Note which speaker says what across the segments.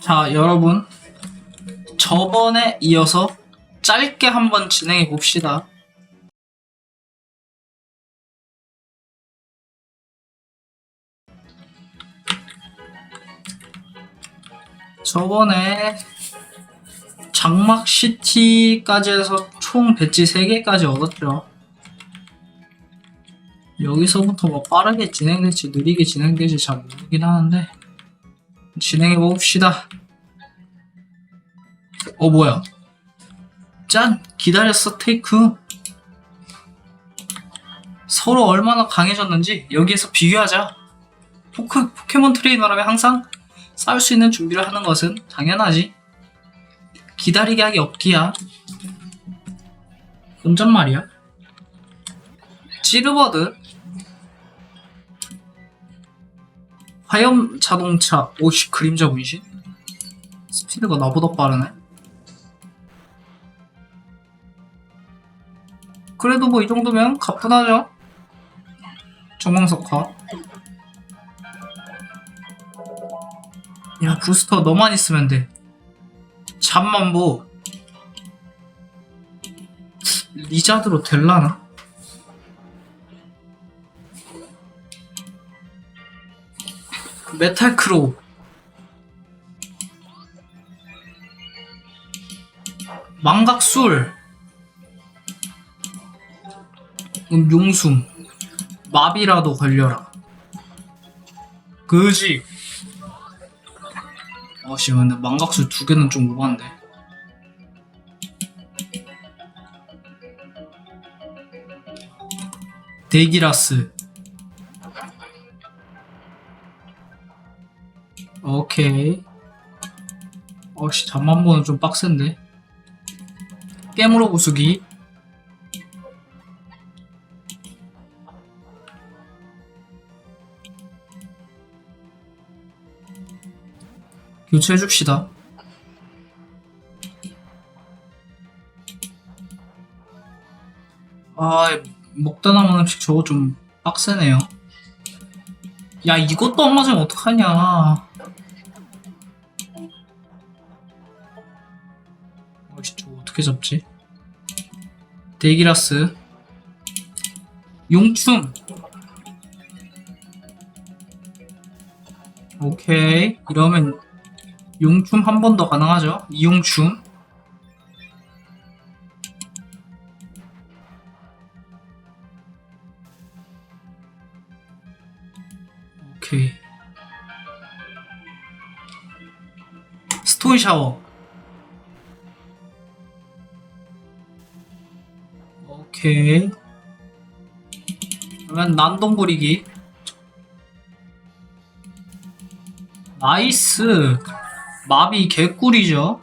Speaker 1: 자, 여러분. 저번에 이어서 짧게 한번 진행해 봅시다. 저번에 장막 시티까지 해서 총 배지 3개까지 얻었죠. 여기서부터 뭐 빠르게 진행될지 느리게 진행될지 잘 모르긴 하는데 진행해 봅시다. 어 뭐야? 짠! 기다렸어 테이크. 서로 얼마나 강해졌는지 여기에서 비교하자. 포크, 포켓몬 트레이너라면 항상 싸울 수 있는 준비를 하는 것은 당연하지. 기다리게 하기 없기야. 혼잣말이야? 찌르버드 화염 자동차 오씨 그림자 분신? 스피드가 나보다 빠르네. 그래도 뭐 이 정도면 가뿐하죠? 정광석화. 야 부스터 너만 있으면 돼. 잠만보 리자드로 될라나? 메탈 크로우 망각술. 음, 용숨. 마비라도 걸려라. 그지. 어씨 근데 망각술 두 개는 좀 오반데. 데기라스 오케이. 어씨, 잠만 보는 좀 빡센데. 깨물어 부수기. 교체해 줍시다. 아, 먹다 남은 음식 저거 좀 빡세네요. 야, 이것도 안 맞으면 어떡하냐. 어떻게 잡지? 데기라스. 용춤 오케이. 이러면 용춤 한 번 더 가능하죠? 이용춤 오케이. 스토이 샤워 오케이. 그러면 난동 부리기. 나이스. 마비 개꿀이죠.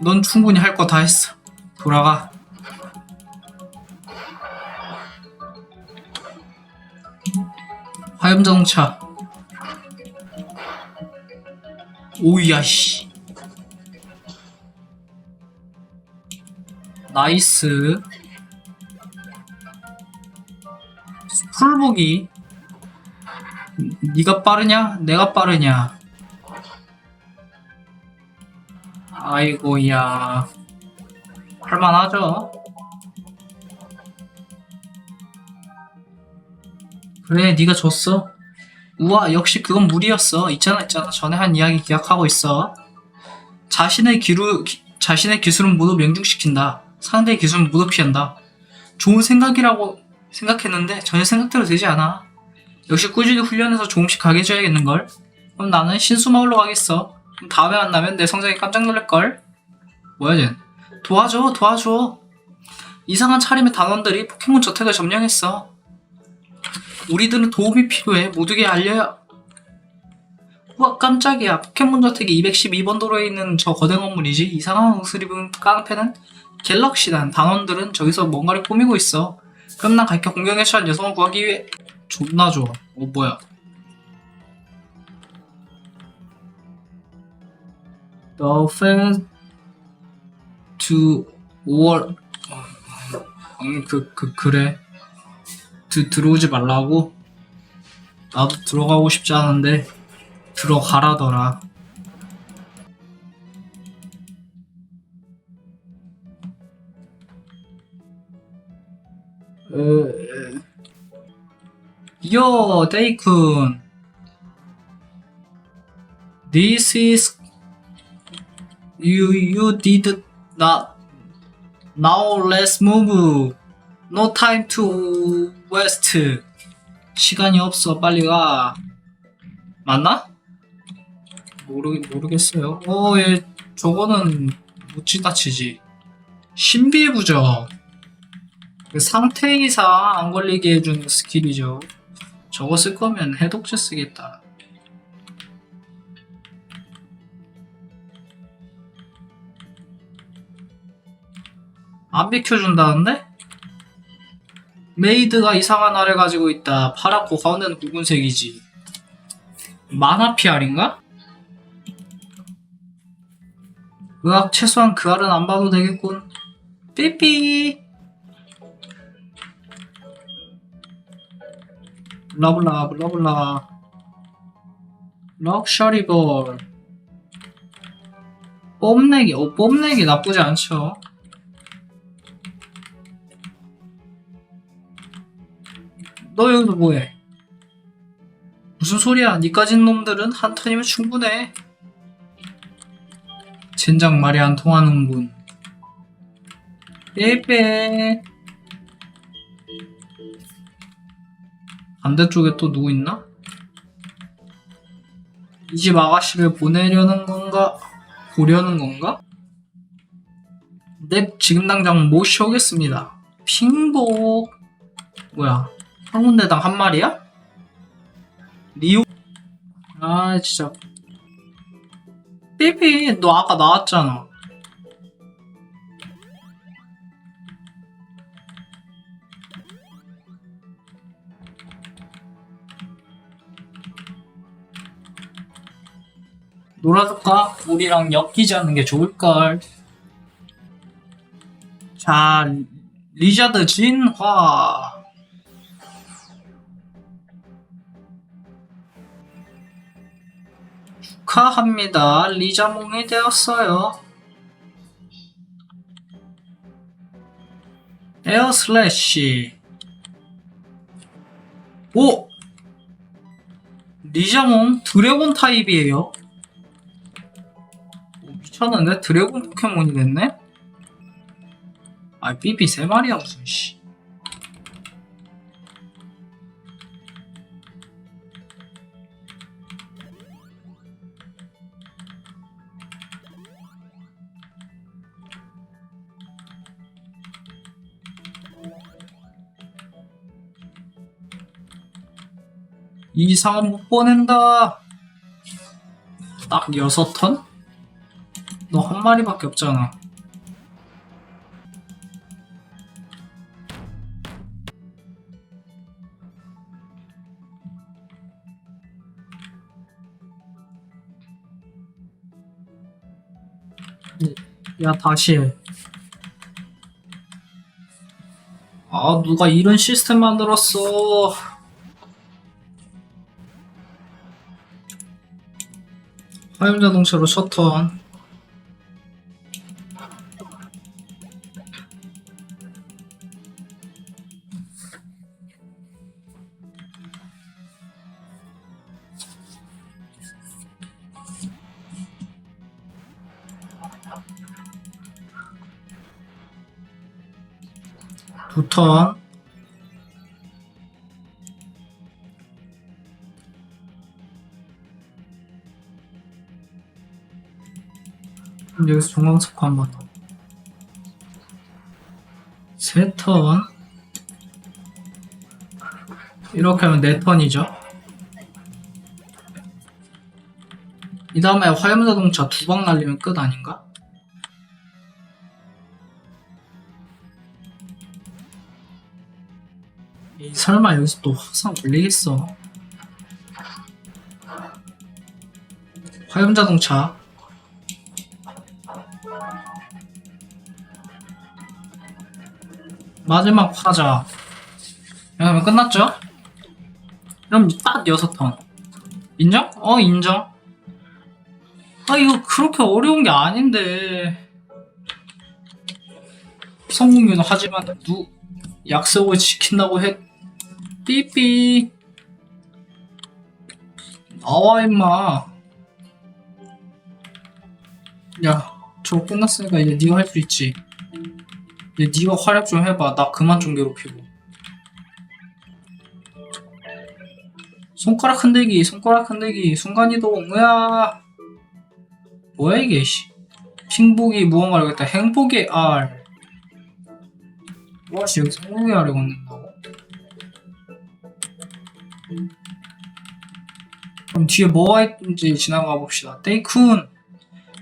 Speaker 1: 넌 충분히 할 거 다 했어. 돌아가. 화염자동차. 오이야 씨. 나이스. 풀보기 네가 빠르냐? 내가 빠르냐? 아이고야. 할만하죠? 그래 네가 졌어. 우와 역시 그건 무리였어. 있잖아 있잖아. 전에 한 이야기 기억하고 있어. 자신의 기루 기- 자신의 기술은 모두 명중시킨다 상대의 기술은 모두 피한다 좋은 생각이라고 생각했는데 전혀 생각대로 되지 않아 역시 꾸준히 훈련해서 조금씩 가게 해줘야겠는걸 그럼 나는 신수마을로 가겠어 그럼 다음에 만나면 내 성장이 깜짝 놀랄걸 뭐야 쟨 도와줘 도와줘 이상한 차림의 단원들이 포켓몬 저택을 점령했어 우리들은 도움이 필요해. 모두에게 알려야. 우와 깜짝이야. 포켓몬 저택이 212번 도로에 있는 저 거대 건물이지. 이상한 옷을 입은 깡패는 갤럭시단. 단원들은 저기서 뭔가를 꾸미고 있어. 그럼 난 갈게 공격에 처한 여성을 구하기 위해. 존나 좋아. 어 뭐야. The war. 어, 음, 그, 그, 그래. 드, 들어오지 말라고? 나도 들어가고 싶지 않은데 들어가라더라. 에... 요, 데이쿤. This is you you did not now let's move no time to west 시간이 없어 빨리 가 맞나? 모르 모르겠어요 어 예 저거는 못 지나치지 신비의 부적 그 상태 이상 안 걸리게 해주는 스킬이죠 저거 쓸 거면 해독제 쓰겠다 안 비켜준다는데? 메이드가 이상한 알을 가지고 있다. 파랗고 가운데는 붉은색이지. 만화 PR인가? 으악, 최소한 그 알은 안 봐도 되겠군. 삐삐! 블라블라, 블라블라. 럭셔리볼. 뽐내기, 어, 뽐내기 나쁘지 않죠. 너 여기서 뭐해? 무슨 소리야? 니 까진 놈들은 한 턴이면 충분해. 젠장 말이 안 통하는군. 빼빼. 반대쪽에 또 누구 있나? 이 집 아가씨를 보내려는 건가? 보려는 건가? 넵, 지금 당장 모셔오겠습니다. 핑복. 뭐야? 한 군데당 한 마리야? 리오? 아 진짜 삐삐 너 아까 나왔잖아 놀아줄까? 우리랑 엮이지 않는 게 좋을걸 자 리자드 진화 축하합니다. 리자몽이 되었어요. 에어 슬래시. 오! 리자몽 드래곤 타입이에요. 오, 미쳤는데? 드래곤 포켓몬이 됐네? 아, 삐삐 세 마리야, 무슨, 씨. 이 이상은 못 보낸다. 딱 여섯 턴? 너 한 마리밖에 없잖아. 야, 다시 해. 아, 누가 이런 시스템 만들었어. 화염 자동차로 셔턴 그럼 여기서 중앙석화 한번 더. 세 턴. 이렇게 하면 네 턴이죠. 이 다음에 화염 자동차 두 방 날리면 끝 아닌가? 설마 여기서 또 화상 올리겠어? 화염자동차 마지막 화자. 그러면 끝났죠? 그럼 딱 여섯 턴. 인정? 어, 인정. 아, 이거 그렇게 어려운 게 아닌데. 성공률은 하지만 누 약속을 지킨다고 했. 삐삐. 나와 임마. 야, 저거 끝났으니까 이제 네가 할 수 있지. 이제 네가 활약 좀 해봐. 나 그만 좀 괴롭히고. 손가락 흔들기, 손가락 흔들기, 순간이동, 으야. 뭐야 이게, 씨. 핑보기 무언가를 했다. 행복의. 와, 씨, 여기서 행복의 R을 걷는다고? 그럼 뒤에 뭐가 있는지 지나가 봅시다. 테이쿤.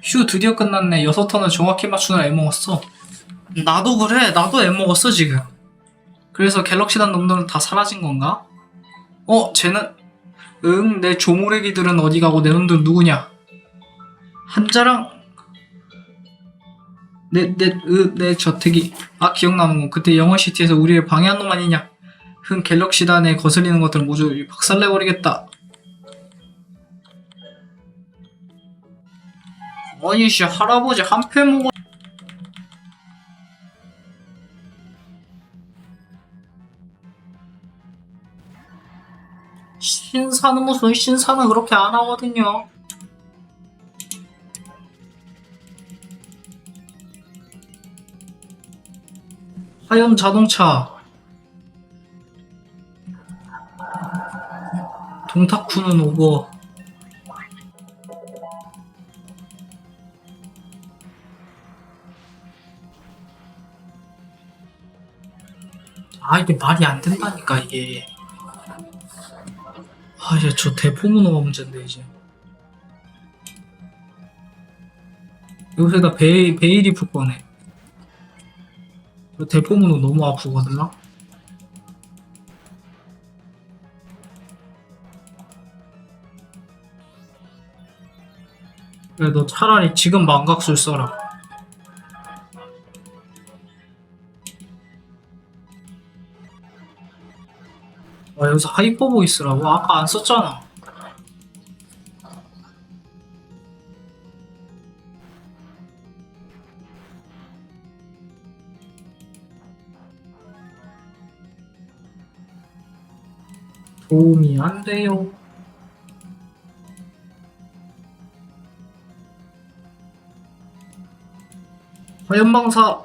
Speaker 1: 휴, 드디어 끝났네. 여섯 턴을 정확히 맞추느라 애먹었어. 나도 그래. 나도 애먹었어, 지금. 그래서 갤럭시단 놈들은 다 사라진 건가? 어, 쟤는 응, 내 조모래기들은 어디 가고 내 놈들 누구냐? 한자랑 내, 내, 으, 내 저택이 아 기억나는군 그때 영어시티에서 우리를 방해한 놈 아니냐 흔 갤럭시 단에 거슬리는 것들은 모두 박살내버리겠다. 아니 씨 할아버지 한 패 먹어. 신사는 무슨 신사는 그렇게 안 하거든요. 하염 자동차 동타쿠는 오버 아 이게 말이 안 된다니까 이게 아, 이제 저 대포문어가 문제인데, 이제. 베일, 베일이 풀 거네. 저 대포문어 너무 아프거든요? 그래, 너 차라리 지금 망각술 써라. 아, 여기서 하이퍼 보이스라고? 아까 안 썼잖아. 도움이 안 돼요. 화염방사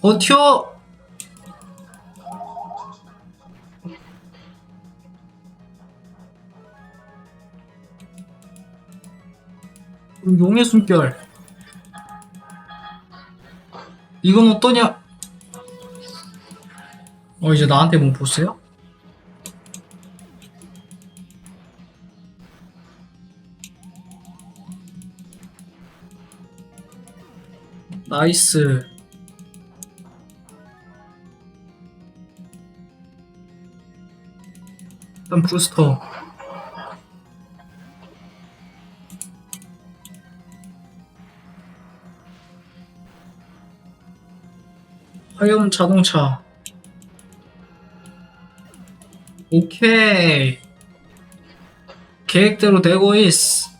Speaker 1: 버텨! 용의 숨결 이건 어떠냐? 어 이제 나한테 뭐 보세요? 나이스. 일단 부스터. 화염 자동차 오케이. 계획대로 되고 있어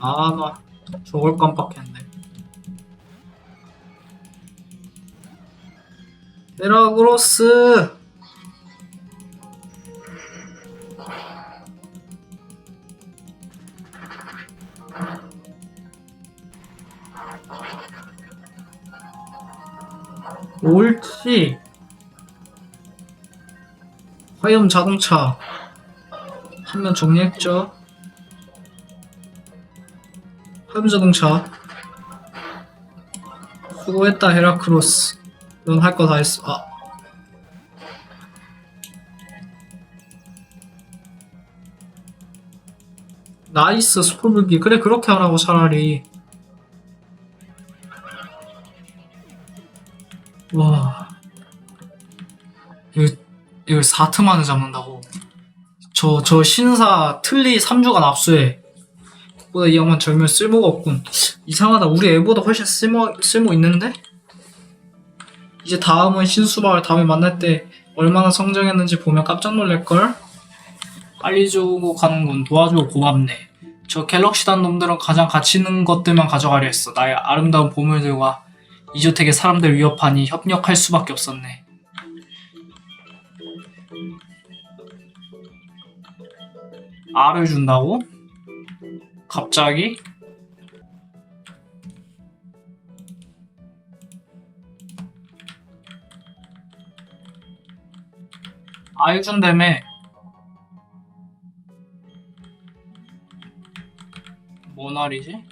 Speaker 1: 아, 나 저걸 깜빡했 네. 베라그로스! 옳지! 화염 자동차. 한 명 정리했죠? 화염 자동차. 수고했다 헤라크로스. 넌 할 거 다 했어. 아. 나이스 소불기. 그래 그렇게 하라고 차라리. 와. 이거 이거 4트 만에 잡는다고. 저저 저 신사 틀리 3주간 압수해. 보다 이 양반 젊으면 쓸모가 없군. 이상하다. 우리 애보다 훨씬 쓸모 쓸모 있는데? 이제 다음은 신수마을 다음에 만날 때 얼마나 성장했는지 보면 깜짝 놀랄걸 빨리 주고 가는군 도와주고 고맙네 저 갤럭시단 놈들은 가장 가치 있는 것들만 가져가려 했어 나의 아름다운 보물들과 이저택의 사람들 위협하니 협력할 수밖에 없었네 알을 준다고? 갑자기? 알 준다며 뭔 알이지?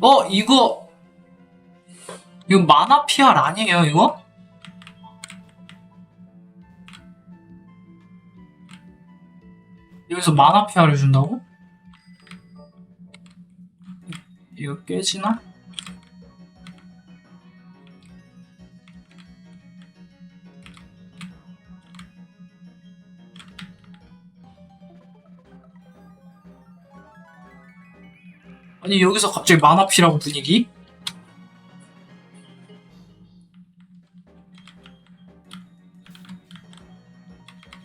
Speaker 1: 어 이거 이거 만화 PR 아니에요 이거? 여기서 만화 PR을 준다고? 이거 깨지나? 아니 여기서 갑자기 만화 피라고 분위기?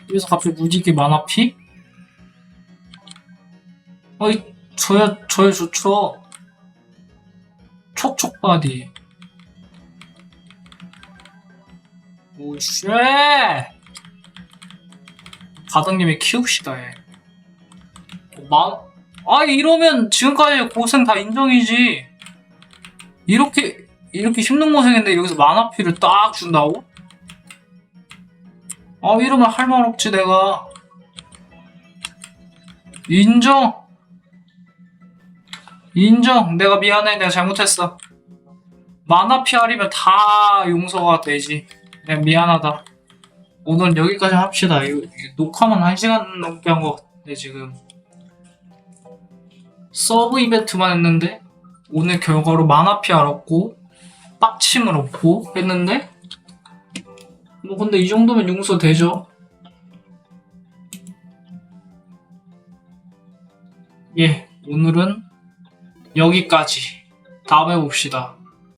Speaker 1: 여기서 갑자기 무지개 만화 피? 어이 저야 저야 좋죠 촉촉바디 오쉣 가덕님이 키웁시다 얘 만, 아 이러면 지금까지 고생 다 인정이지. 이렇게 이렇게 힘든 고생인데 여기서 만화피를 딱 준다고? 아 이러면 할 말 없지 내가. 인정. 인정. 내가 미안해. 내가 잘못했어. 만화 PR이면 다 용서가 되지. 내가 미안하다. 오늘 여기까지 합시다. 이거, 녹화만 1시간 넘게 한 것 같은데 지금 서브 이벤트만 했는데 오늘 결과로 만화 PR 얻고 빡침을 얻고 했는데 뭐 근데 이 정도면 용서되죠. 예 오늘은 여기까지. 다음에 봅시다